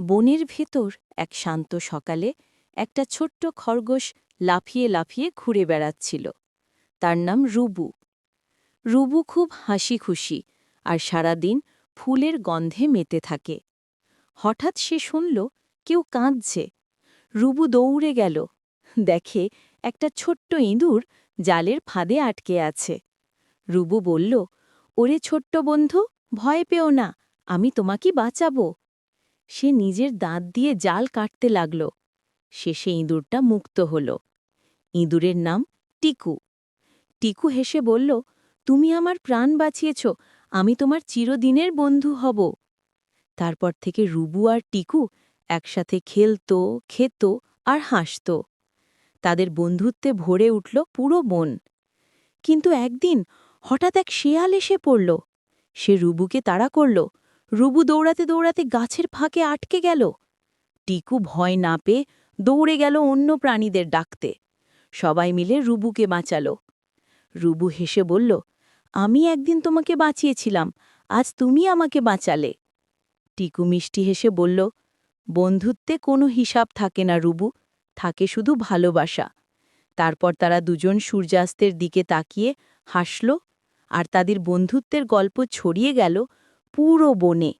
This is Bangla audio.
বনের ভেতর এক শান্ত সকালে একটা ছোট্ট খরগোশ লাফিয়ে লাফিয়ে ঘুরে বেড়াচ্ছিল। তার নাম রুবু। রুবু খুব হাসি খুশি আর সারাদিন ফুলের গন্ধে মেতে থাকে। হঠাৎ সে শুনল, কেউ কাঁদছে। রুবু দৌড়ে গেল। দেখে একটা ছোট্ট ইঁদুর জালের ফাঁদে আটকে আছে। রুবু বলল, ওরে ছোট্ট বন্ধু, ভয় পেও না, আমি তোমাকে বাঁচাবো। সে নিজের দাঁত দিয়ে জাল কাটতে লাগল। শেষে ইঁদুরটা মুক্ত হল। ইঁদুরের নাম টিকু। টিকু হেসে বলল, তুমি আমার প্রাণ বাঁচিয়েছ, আমি তোমার চিরদিনের বন্ধু হব। তারপর থেকে রুবু আর টিকু একসাথে খেলত, খেত আর হাসত। তাদের বন্ধুত্বে ভরে উঠল পুরো বন। কিন্তু একদিন হঠাৎ এক শেয়াল এসে পড়ল। সে রুবুকে তাড়া করল রুবু দৌড়াতে দৌড়াতে গাছের ফাঁকে আটকে গেল। টিকু ভয় না পেয়ে দৌড়ে গেল অন্য প্রাণীদের ডাকতে। সবাই মিলে রুবুকে বাঁচাল। রুবু হেসে বলল, আমি একদিন তোমাকে বাঁচিয়েছিলাম, আজ তুমি আমাকে বাঁচালে। টিকু মিষ্টি হেসে বলল, বন্ধুত্বে কোনো হিসাব থাকে না রুবু, থাকে শুধু ভালোবাসা। তারপর তারা দুজন সূর্যাস্তের দিকে তাকিয়ে হাসল আর তাদের বন্ধুত্বের গল্প ছড়িয়ে গেল পুরো বনে।